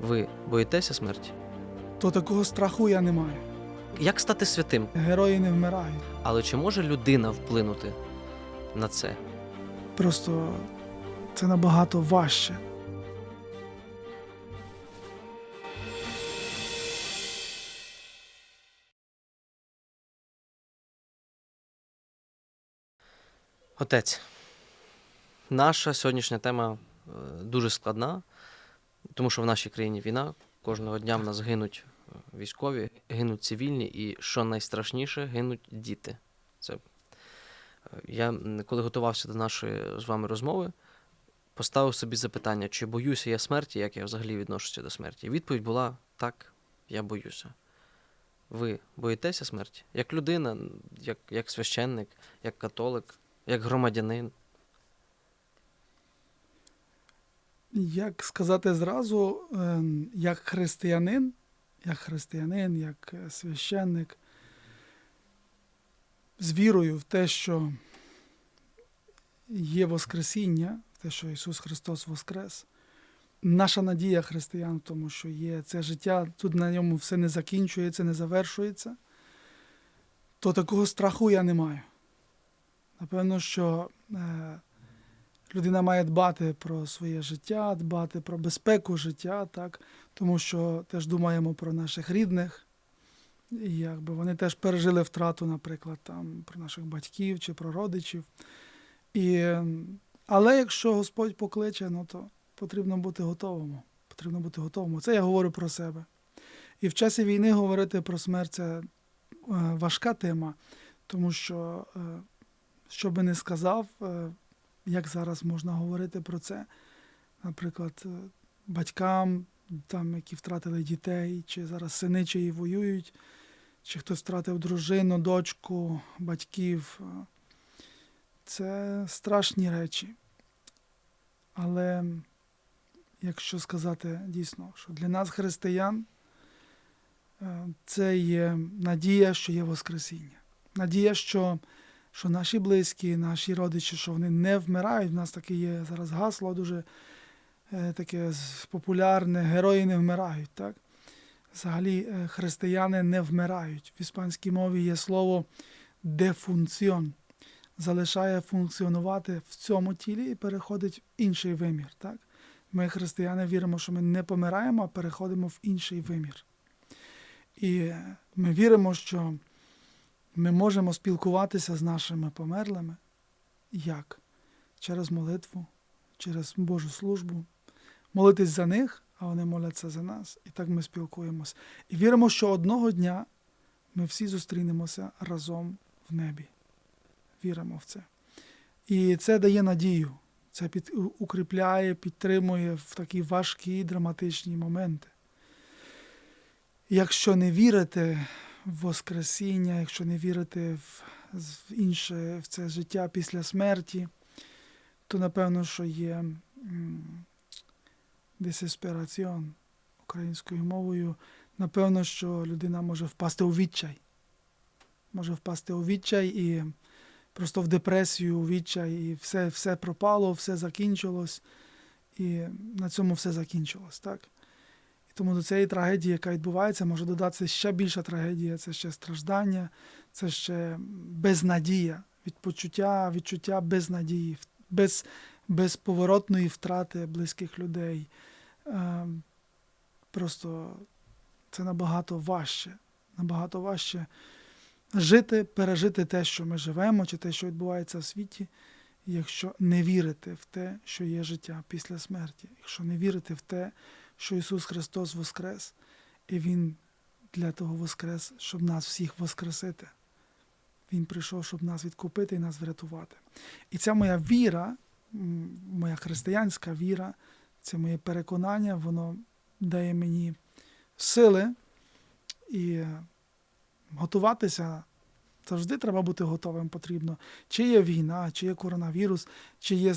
Ви боїтеся смерті? то такого страху я не маю. Як стати святим? Герої не вмирають. Але чи може людина вплинути на це? Просто це набагато важче. Отець, наша сьогоднішня тема е, дуже складна, тому що в нашій країні війна. Кожного дня в нас гинуть е, військові, гинуть цивільні, і що найстрашніше, гинуть діти. Це е, я, коли готувався до нашої з вами розмови, поставив собі запитання, чи боюся я смерті, як я взагалі відношуся до смерті. І відповідь була так, я боюся. Ви боїтеся смерті? Як людина, як, як священник, як католик, як громадянин. Як сказати зразу, ем, як християнин, як християнин, як е, священник, з вірою в те, що є Воскресіння, в те, що Ісус Христос Воскрес. Наша надія християн в тому, що є це життя, тут на ньому все не закінчується, не завершується, то такого страху я не маю. Напевно, що е, людина має дбати про своє життя, дбати про безпеку життя, так? тому що теж думаємо про наших рідних, і якби вони теж пережили втрату, наприклад, там, про наших батьків чи про родичів. І, але якщо Господь покличе, ну то потрібно бути готовим. Потрібно бути готовим. Це я говорю про себе. І в часі війни говорити про смерть це е, важка тема, тому що, е, що би не сказав, е, як зараз можна говорити про це, наприклад, е, батькам, там, які втратили дітей, чи зараз сини чиї воюють, чи хтось втратив дружину, дочку, батьків. е, Це страшні речі. Але якщо сказати дійсно, що для нас, християн, е, це є надія, що є Воскресіння. Надія, що, що наші близькі, наші родичі, що вони не вмирають. У нас таке є зараз гасло дуже е, таке популярне, герої не вмирають. Так? Взагалі, е, християни не вмирають. В іспанській мові є слово дефункціон. Залишає функціонувати в цьому тілі і переходить в інший вимір. Так? Ми, християни, віримо, що ми не помираємо, а переходимо в інший вимір. І е, ми віримо, що ми можемо спілкуватися з нашими померлими. Як? Через молитву, через Божу службу, молитись за них, а вони моляться за нас. І так ми спілкуємося. І віримо, що одного дня ми всі зустрінемося разом в небі. Віримо в це. І це дає надію. Це під, укріпляє, підтримує в такі важкі, драматичні моменти. Якщо не вірите Воскресіння, якщо не вірите в, інше, в це життя після смерті, то напевно, що є десеспераціон українською мовою. Напевно, що людина може впасти у відчай. Може впасти у відчай і просто в депресію, у відчай, і все, все пропало, все закінчилось, і на цьому все закінчилось, так? Тому до цієї трагедії, яка відбувається, може додатися ще більша трагедія, це ще страждання, це ще безнадія, від відчуття безнадії, без, безповоротної втрати близьких людей. Е, Просто це набагато важче, набагато важче жити, пережити те, що ми живемо, чи те, що відбувається в світі, якщо не вірити в те, що є життя після смерті, якщо не вірити в те, що Ісус Христос воскрес, і Він для того воскрес, щоб нас всіх воскресити. Він прийшов, щоб нас відкупити і нас врятувати. І ця моя віра, моя християнська віра, це моє переконання, воно дає мені сили і е, готуватися. Завжди треба бути готовим потрібно. Чи є війна, чи є коронавірус, чи є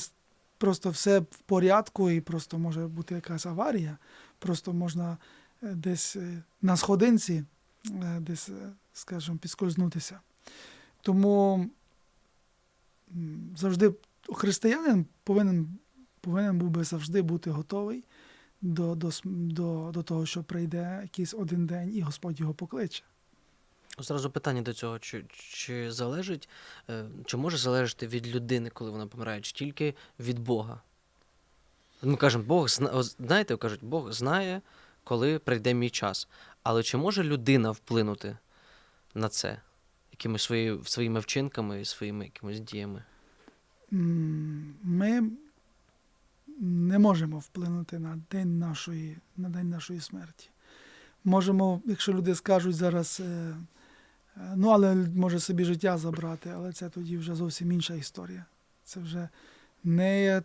просто все в порядку і просто може бути якась аварія. Просто можна е, десь е, на сходинці, е, десь, скажімо, підскользнутися. Тому завжди християнин повинен, повинен був би завжди бути готовий до, до, до, до того, що прийде якийсь один день, і Господь його покличе. Зразу питання до цього: чи, чи залежить, е, чи може залежати від людини, коли вона помирає, чи тільки від Бога? Ми кажемо, Бог зна... знаєте, кажуть, Бог знає, коли прийде мій час. Але чи може людина вплинути на це якимись свої, своїми вчинками і своїми якимись діями? Ми не можемо вплинути на день нашої, на день нашої смерті. Можемо, якщо люди скажуть зараз, е, ну але може собі життя забрати, але це тоді вже зовсім інша історія. Це вже не,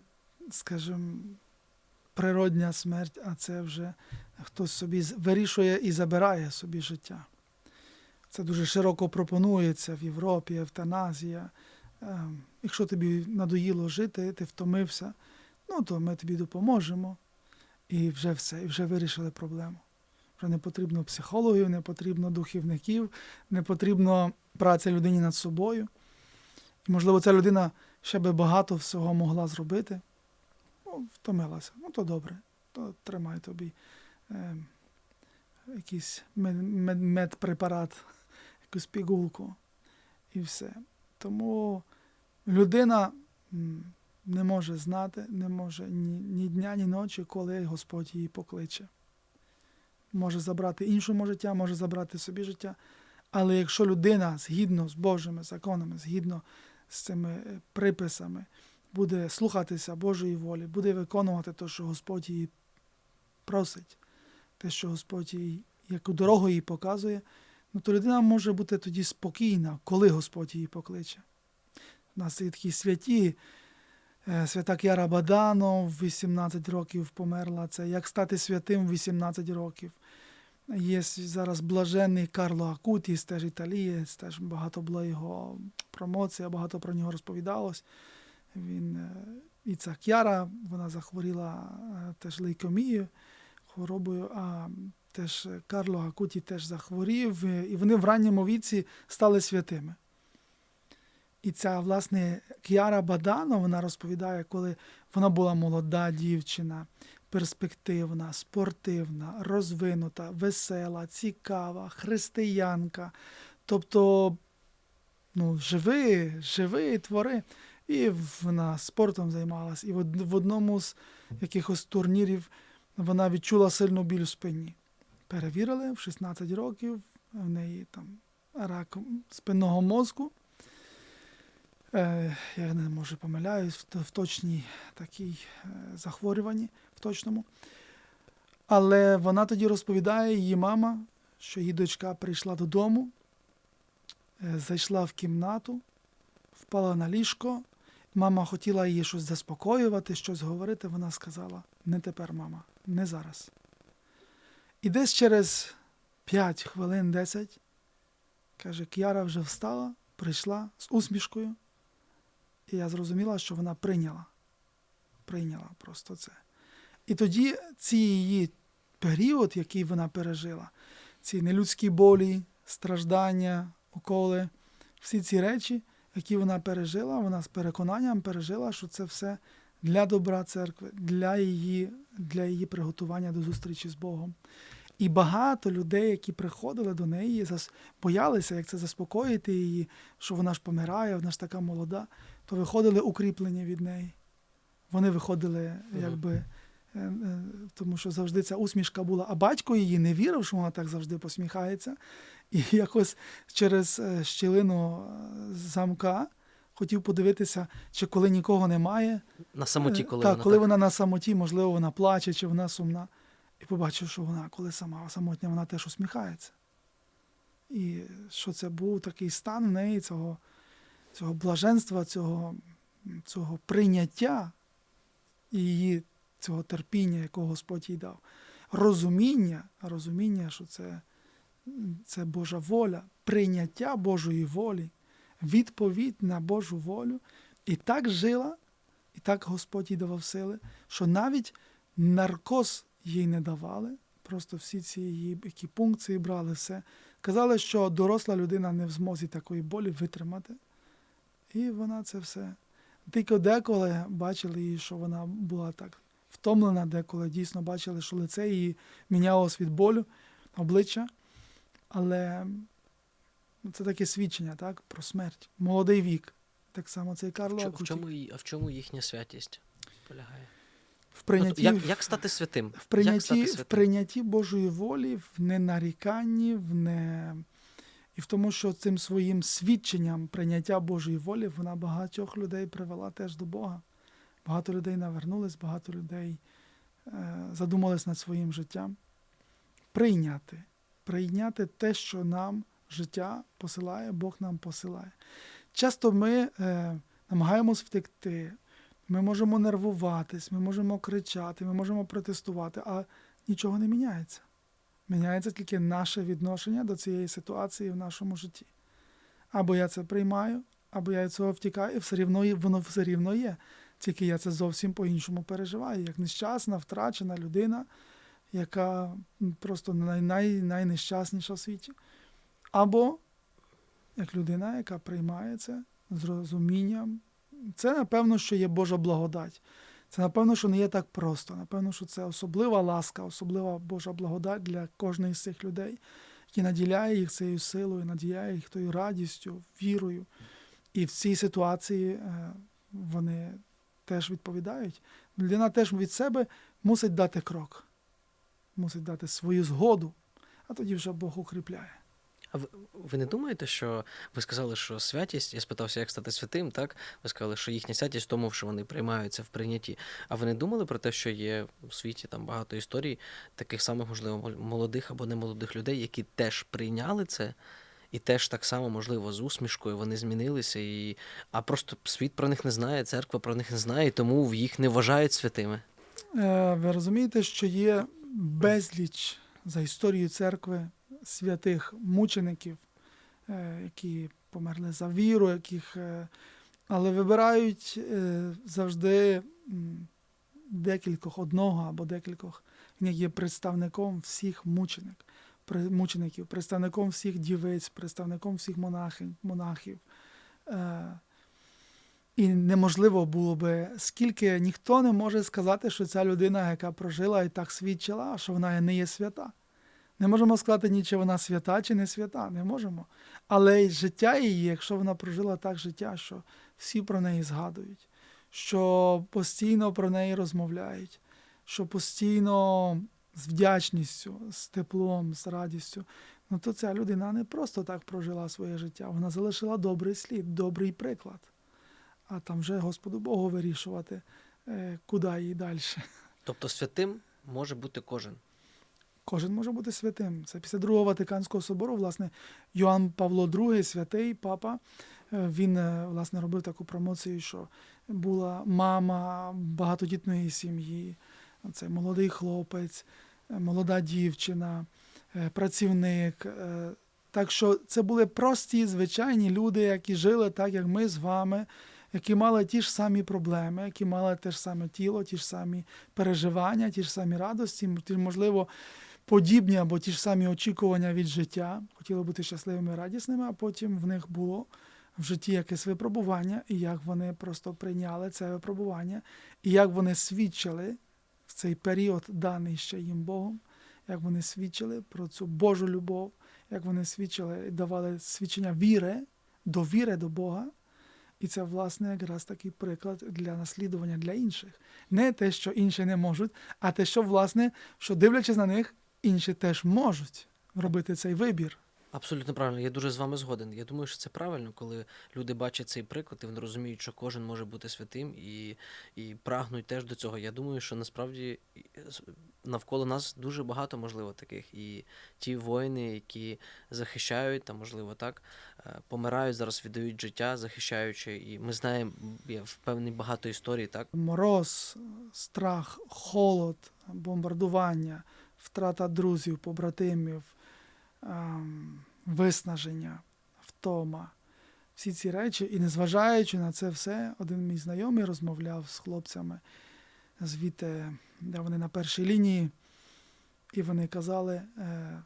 скажімо, природня смерть, а це вже хтось собі вирішує і забирає собі життя. Це дуже широко пропонується в Європі, евтаназія. Е, Якщо тобі надоїло жити, ти втомився, ну то ми тобі допоможемо. І вже все, і вже вирішили проблему. Вже не потрібно психологів, не потрібно духівників, не потрібно праця людині над собою. І, можливо, ця людина ще би багато всього могла зробити. Ну, втомилася. Ну, то добре, то тримай тобі е, якийсь мед, мед, медпрепарат, якусь пігулку і все. Тому людина не може знати, не може ні, ні дня, ні ночі, коли Господь її покличе. Може забрати іншому життя, може забрати собі життя. Але якщо людина згідно з Божими законами, згідно з цими е, приписами, буде слухатися Божої волі, буде виконувати те, що Господь її просить, те, що Господь їй, яку дорогу їй показує, ну то людина може бути тоді спокійна, коли Господь її покличе. У нас є такі святі, е, свята К'яра Бадано в 18 років померла. Це як стати святим в 18 років. Є зараз блаженний Карло Акутіс, теж італієць, теж багато було його промоція, багато про нього розповідалось. Він, е, і ця К'яра, вона захворіла е, теж лейкомією, хворобою, а теж Карло Акуті теж захворів, і вони в ранньому віці стали святими. І ця, власне, К'яра Бадано, вона розповідає, коли вона була молода дівчина, перспективна, спортивна, розвинута, весела, цікава, християнка. Тобто, ну, живи, живи, твори. І вона спортом займалась. І в одному з якихось турнірів вона відчула сильну біль в спині. Перевірили в 16 років, в неї там рак спинного мозку. Е, я не може помиляюсь в, точній такій е, захворюванні, в точному. Але вона тоді розповідає її мама, що її дочка прийшла додому, е, зайшла в кімнату, впала на ліжко. Мама хотіла її щось заспокоювати, щось говорити. Вона сказала: не тепер, мама, не зараз. І десь через 5 хвилин, 10, каже, К'яра вже встала, прийшла з усмішкою. І я зрозуміла, що вона прийняла. Прийняла просто це. І тоді цей її період, який вона пережила, ці нелюдські болі, страждання, уколи, всі ці речі, які вона пережила, вона з переконанням пережила, що це все для добра церкви, для її, для її приготування до зустрічі з Богом. І багато людей, які приходили до неї, боялися, як це заспокоїти її, що вона ж помирає, вона ж така молода, то виходили укріплені від неї. Вони виходили, якби, е, е, тому що завжди ця усмішка була. А батько її не вірив, що вона так завжди посміхається. І якось через е, щілину замка хотів подивитися, чи коли нікого немає, На самоті, коли так, вона коли так... вона на самоті, можливо, вона плаче, чи вона сумна. І побачив, що вона, коли сама самотня, вона теж усміхається. І що це був такий стан в неї цього, цього блаженства, цього, цього прийняття її цього терпіння, якого Господь їй дав. Розуміння, розуміння, що це, це Божа воля, прийняття Божої волі, відповідь на Божу волю. І так жила, і так Господь їй давав сили, що навіть наркоз їй не давали. Просто всі ці її які пункції брали все. Казали, що доросла людина не в змозі такої болі витримати. І вона це все. Тільки деколи бачили її, що вона була так втомлена, деколи дійсно бачили, що лице її мінялось від болю, обличчя. Але це таке свідчення так, про смерть. Молодий вік. Так само цей Карло чому, в чому, а в чому їхня святість полягає? В прийнятті, От як, як стати святим? в як прийнятті, стати в прийнятті Божої волі, в ненаріканні, в не... і в тому, що цим своїм свідченням прийняття Божої волі вона багатьох людей привела теж до Бога. Багато людей навернулись, багато людей е, задумались над своїм життям. Прийняти. Прийняти те, що нам життя посилає, Бог нам посилає. Часто ми е, намагаємось втекти, ми можемо нервуватись, ми можемо кричати, ми можемо протестувати, а нічого не міняється. Міняється тільки наше відношення до цієї ситуації в нашому житті. Або я це приймаю, або я від цього втікаю, і все рівно, воно все рівно є. Тільки я це зовсім по-іншому переживаю, як нещасна, втрачена людина, яка просто най, най, найнещасніша в світі. Або як людина, яка приймає це з розумінням, це напевно, що є Божа благодать. Це напевно, що не є так просто. Напевно, що це особлива ласка, особлива Божа благодать для кожної з цих людей, який наділяє їх цією силою, наділяє їх тою радістю, вірою. І в цій ситуації е, вони теж відповідають. Людина теж від себе мусить дати крок, мусить дати свою згоду, а тоді вже Бог укріпляє. А ви, не думаєте, що ви сказали, що святість, я спитався, як стати святим, так? Ви сказали, що їхня святість в тому, що вони приймаються в прийнятті. А ви не думали про те, що є у світі там багато історій таких самих, можливо, мол- молодих або немолодих людей, які теж прийняли це, і теж так само, можливо, з усмішкою вони змінилися, і... а просто світ про них не знає, церква про них не знає, і тому їх не вважають святими. Е, Ви розумієте, що є безліч за історією церкви святих мучеників, е, які померли за віру, яких, е, але вибирають е, завжди декількох одного або декількох, він є представником всіх мученик, мучеників, представником всіх дівиць, представником всіх монахів. Е, і неможливо було би, скільки ніхто не може сказати, що ця людина, яка прожила і так свідчила, що вона не є свята. Не можемо сказати ні, чи вона свята, чи не свята. Не можемо. Але життя її, якщо вона прожила так життя, що всі про неї згадують, що постійно про неї розмовляють, що постійно з вдячністю, з теплом, з радістю, ну то ця людина не просто так прожила своє життя, вона залишила добрий слід, добрий приклад а там вже Господу Богу вирішувати, е, куди їй далі. Тобто святим може бути кожен. Кожен може бути святим. Це після Другого Ватиканського собору, власне, Йоанн Павло II, святий папа, е, він е, власне робив таку промоцію, що була мама багатодітної сім'ї, це молодий хлопець, е, молода дівчина, працівник. Так що це були прості, звичайні люди, які жили так, як ми з вами, які мали ті ж самі проблеми, які мали те ж саме тіло, ті ж самі переживання, ті ж самі радості, можливо, подібні або ті ж самі очікування від життя, хотіли бути щасливими і радісними, а потім в них було в житті якесь випробування, і як вони просто прийняли це випробування, і як вони свідчили в цей період, даний ще їм Богом, як вони свідчили про цю Божу любов, як вони свідчили і давали свідчення віри, довіри до Бога. І це, власне, якраз такий приклад для наслідування для інших. Не те, що інші не можуть, а те, що, власне, що дивлячись на них, інші теж можуть робити цей вибір. Абсолютно правильно, я дуже з вами згоден. Я думаю, що це правильно, коли люди бачать цей приклад і вони розуміють, що кожен може бути святим і, і прагнуть теж до цього. Я думаю, що насправді навколо нас дуже багато, можливо, таких. І ті воїни, які захищають, там, можливо, так, е, помирають зараз, віддають життя, захищаючи. І ми знаємо, я впевнений, багато історій, так, Мороз, страх, холод, бомбардування, втрата друзів, побратимів, ем, виснаження, втома. Всі ці речі, і незважаючи на це все, один мій знайомий розмовляв з хлопцями звідти, де вони на першій лінії, і вони казали, е,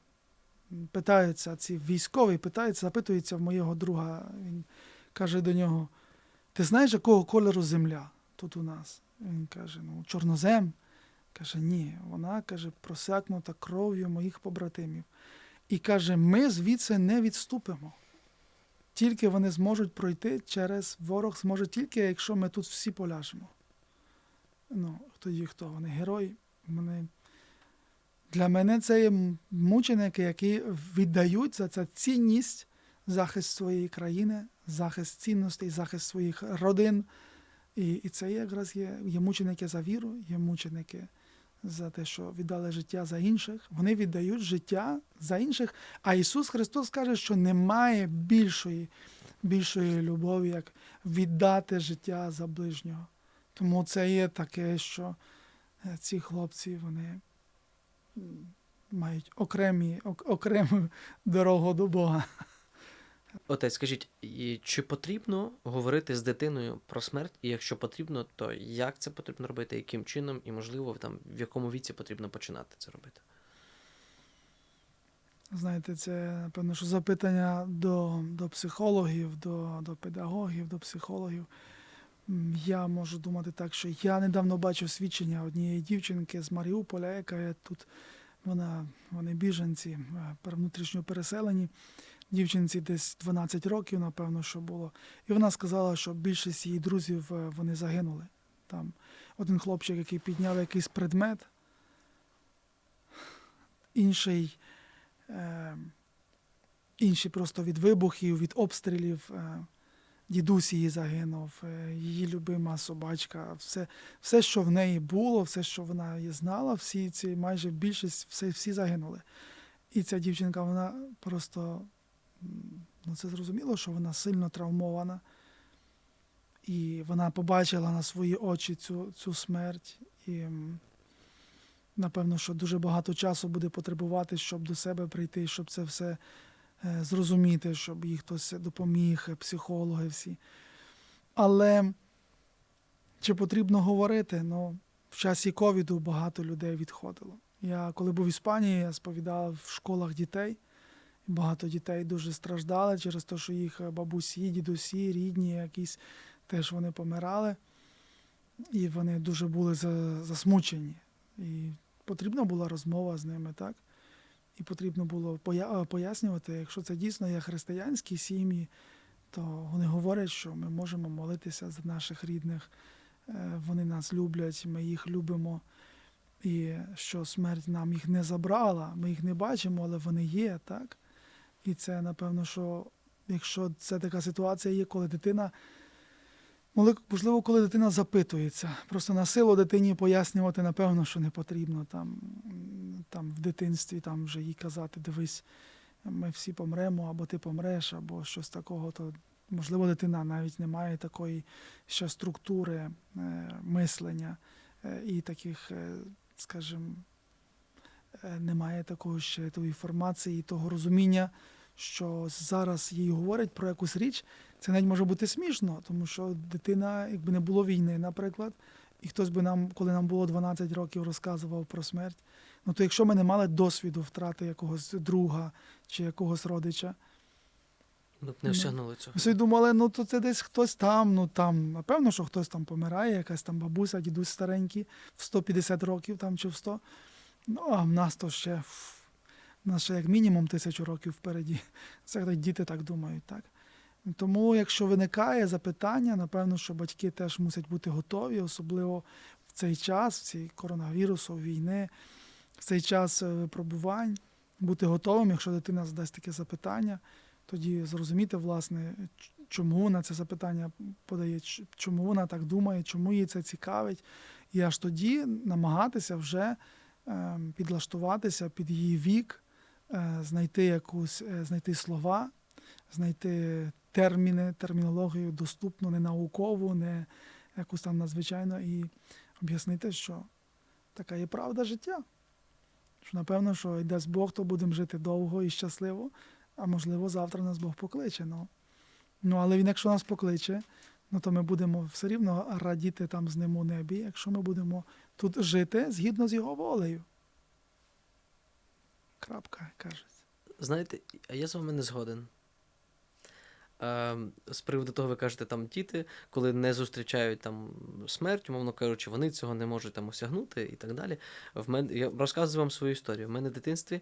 питаються, ці військові питаються, запитуються в моєго друга. Він каже до нього: Ти знаєш, якого кольору земля тут у нас? Він каже: Ну, чорнозем. Каже, ні, вона каже, просякнута кров'ю моїх побратимів. І каже, ми звідси не відступимо. Тільки вони зможуть пройти через ворог зможе тільки, якщо ми тут всі поляжемо. Ну, тоді хто? Вони герої. Вони... Для мене це є мученики, які віддають за це цінність, захист своєї країни, захист цінностей, захист своїх родин. І, і це якраз є, є мученики за віру, є мученики за те, що віддали життя за інших. Вони віддають життя за інших. А Ісус Христос каже, що немає більшої, більшої любові, як віддати життя за ближнього. Тому це є таке, що е, ці хлопці вони мають окремі, окрему дорогу до Бога. Отець, скажіть, і чи потрібно говорити з дитиною про смерть? І якщо потрібно, то як це потрібно робити, яким чином, і можливо, там в якому віці потрібно починати це робити? Знаєте, це напевно, що запитання до, до психологів, до, до педагогів, до психологів. Я можу думати так, що я недавно бачив свідчення однієї дівчинки з Маріуполя, яка є тут, вона, вони біженці, е, внутрішньо переселені. Дівчинці десь 12 років, напевно, що було. І вона сказала, що більшість її друзів е, вони загинули. Там один хлопчик, який підняв якийсь предмет, інший е, інші просто від вибухів, від обстрілів. Е, дідусь її загинув, е, її любима собачка, все, все, що в неї було, все, що вона її знала, всі ці майже більшість, все, всі загинули. І ця дівчинка, вона просто ну, це зрозуміло, що вона сильно травмована. І вона побачила на свої очі цю, цю смерть. І напевно, що дуже багато часу буде потребувати, щоб до себе прийти, щоб це все е, зрозуміти, щоб їй хтось допоміг, психологи всі. Але чи потрібно говорити? Ну, в часі ковіду багато людей відходило. Я коли був в Іспанії, я сповідав в школах дітей. Багато дітей дуже страждали через те, що їх е, бабусі, дідусі, рідні, якісь теж вони помирали. І вони дуже були засмучені. І потрібна була розмова з ними, так? І потрібно було е, пояснювати, якщо це дійсно є християнські сім'ї, то вони говорять, що ми можемо молитися за наших рідних, е, вони нас люблять, ми їх любимо, і що смерть нам їх не забрала, ми їх не бачимо, але вони є, так? І це, напевно, що якщо це така ситуація є, коли дитина. Можливо, коли дитина запитується. Просто на силу дитині пояснювати, напевно, що не потрібно. Там, там в дитинстві там вже їй казати, дивись, ми всі помремо, або ти помреш, або щось такого, то можливо, дитина навіть не має такої ще структури е, мислення е, і таких, е, скажімо, немає такої ще тої інформації, того розуміння, що зараз їй говорять про якусь річ, це навіть може бути смішно, тому що дитина, якби не було війни, наприклад, і хтось би нам, коли нам було 12 років, розказував про смерть. Ну то якщо ми не мали досвіду втрати якогось друга чи якогось родича, Ми б не Ну, осягнули цього. ми собі думали, ну то це десь хтось там, ну там, напевно, що хтось там помирає, якась там бабуся, дідусь старенький, в 150 років там чи в 100. Ну, а в нас то ще, в нас ще як мінімум тисячу років впереді. Це діти так думають, так? Тому, якщо виникає запитання, напевно, що батьки теж мусять бути готові, особливо в цей час, в цей коронавірусу, війни, в цей час е, випробувань, бути готовим, якщо дитина задасть таке запитання, тоді зрозуміти, власне, чому вона це запитання подає, чому вона так думає, чому їй це цікавить, і аж тоді намагатися вже підлаштуватися під її вік, е, знайти якусь, е, знайти слова, знайти терміни, термінологію доступну, не наукову, не якусь там надзвичайно, і об'яснити, що така є правда життя. Що напевно, що йде з Бог, то будемо жити довго і щасливо, а можливо, завтра нас Бог покличе. Ну, ну але він, якщо нас покличе, ну то ми будемо все рівно радіти там з ним у небі, якщо ми будемо тут жити згідно з його волею. Крапка, кажуть. Знаєте, а я з вами не згоден. З приводу того, ви кажете, там діти, коли не зустрічають там смерть, умовно кажучи, вони цього не можуть там осягнути і так далі. В мене я розказую вам свою історію. В мене в дитинстві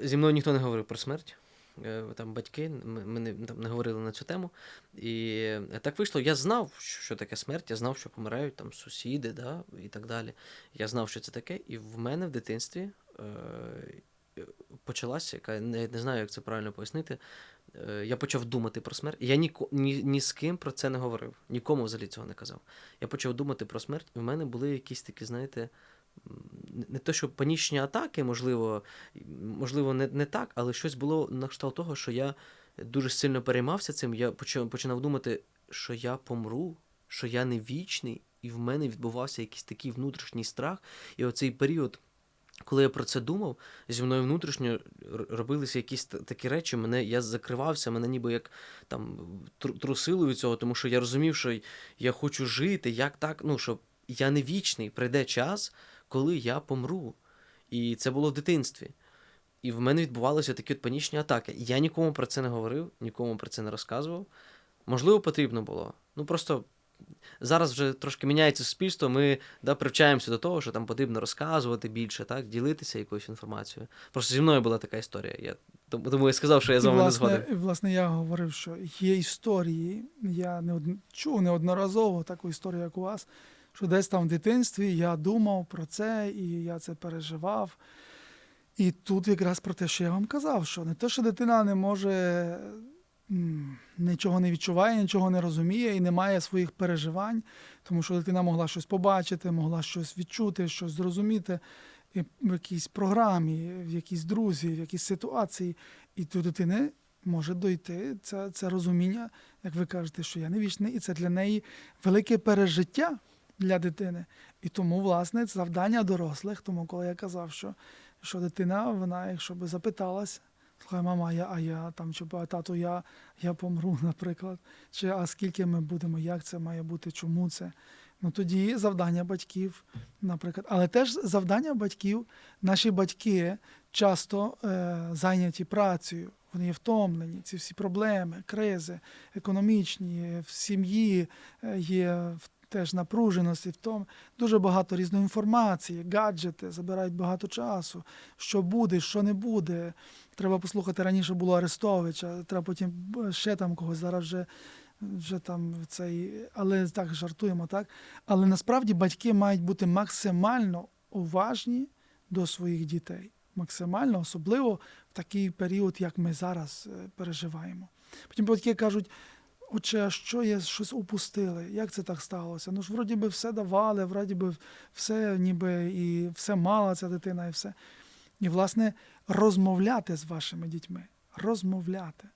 зі мною ніхто не говорив про смерть. Е, Там батьки, ми, не, там, не говорили на цю тему. І е, так вийшло, я знав, що таке смерть, я знав, що помирають там сусіди, да, і так далі. Я знав, що це таке, і в мене в дитинстві е, почалася, яка не, не знаю, як це правильно пояснити. Е, я почав думати про смерть. Я ні, ні, ні з ким про це не говорив, нікому взагалі цього не казав. Я почав думати про смерть, і в мене були якісь такі, знаєте, не- те, що панічні атаки, можливо, можливо, не, не так, але щось було на кшталт того, що я дуже сильно переймався цим. Я починав думати, що я помру, що я не вічний, і в мене відбувався якийсь такий внутрішній страх. І оцей період, коли я про це думав, зі мною внутрішньо робилися якісь такі речі. Мене я закривався, мене ніби як там трусило від цього, тому що я розумів, що я хочу жити, як так, ну що я не вічний, прийде час, коли я помру. І це було в дитинстві. І в мене відбувалися такі от панічні атаки. Я нікому про це не говорив, нікому про це не розказував. Можливо, потрібно було. Ну просто зараз вже трошки міняється суспільство. Ми да, привчаємося до того, що там потрібно розказувати більше, так, ділитися якоюсь інформацією. Просто зі мною була така історія. Я, тому я сказав, що я з вами не згоден. власне, я говорив, що є історії, я не од... чув неодноразово таку історію, як у вас, що десь там в дитинстві я думав про це і я це переживав. І тут якраз про те, що я вам казав, що не те, що дитина не може нічого не відчуває, нічого не розуміє і не має своїх переживань, тому що дитина могла щось побачити, могла щось відчути, щось зрозуміти в якійсь програмі, в якійсь друзі, в якійсь ситуації. І до дитини може дойти це, це розуміння, як ви кажете, що я не вічний, і це для неї велике пережиття для дитини. І тому, власне, це завдання дорослих. Тому, коли я казав, що, що дитина, вона, якщо би запиталась, слухай, мама, я, а я там чи тату, я, я помру, наприклад, чи а скільки ми будемо, як це має бути, чому це? Ну тоді завдання батьків, наприклад, але теж завдання батьків, наші батьки часто е, зайняті працею, вони є втомлені, ці всі проблеми, кризи економічні, в сім'ї е, є теж напруженості, в тому дуже багато різної інформації, гаджети забирають багато часу. Що буде, що не буде. Треба послухати раніше було Арестовича, треба потім ще там когось зараз вже. Вже там цей, але так жартуємо, так. Але насправді батьки мають бути максимально уважні до своїх дітей. Максимально, особливо в такий період, як ми зараз е, переживаємо. Потім батьки кажуть: отче, а що є, щось упустили? Як це так сталося? Ну ж вроді би все давали, вроді би все ніби і все мала ця дитина, і все. І, власне, розмовляти з вашими дітьми. Розмовляти.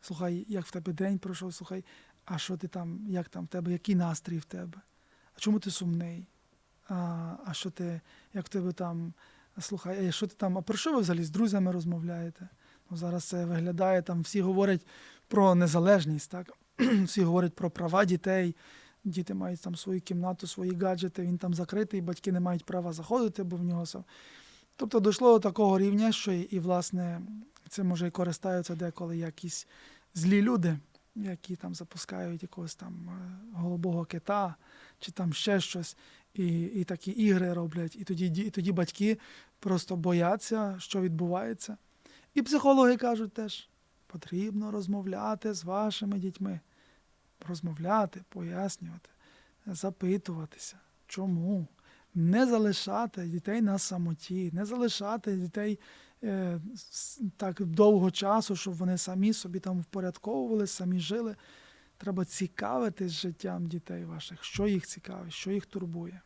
Слухай, як в тебе день пройшов, слухай, а що ти там, як там в тебе, який настрій в тебе? А чому ти сумний? А, а що ти, як в тебе там, слухай, а що ти там, а про що ви взагалі з друзями розмовляєте? Ну, зараз це виглядає, там всі говорять про незалежність, так? всі говорять про права дітей. Діти мають там свою кімнату, свої гаджети, він там закритий, батьки не мають права заходити, бо в нього. Тобто дійшло до такого рівня, що і, власне, це може і користаються деколи якісь злі люди, які там запускають якогось там е, голубого кита чи там ще щось, і, і такі ігри роблять. І тоді, і тоді батьки просто бояться, що відбувається. І психологи кажуть теж, потрібно розмовляти з вашими дітьми. Розмовляти, пояснювати, запитуватися, чому. Не залишати дітей на самоті, не залишати дітей е, так довго часу, щоб вони самі собі там впорядковували, самі жили. Треба цікавитись життям дітей ваших, що їх цікавить, що їх турбує.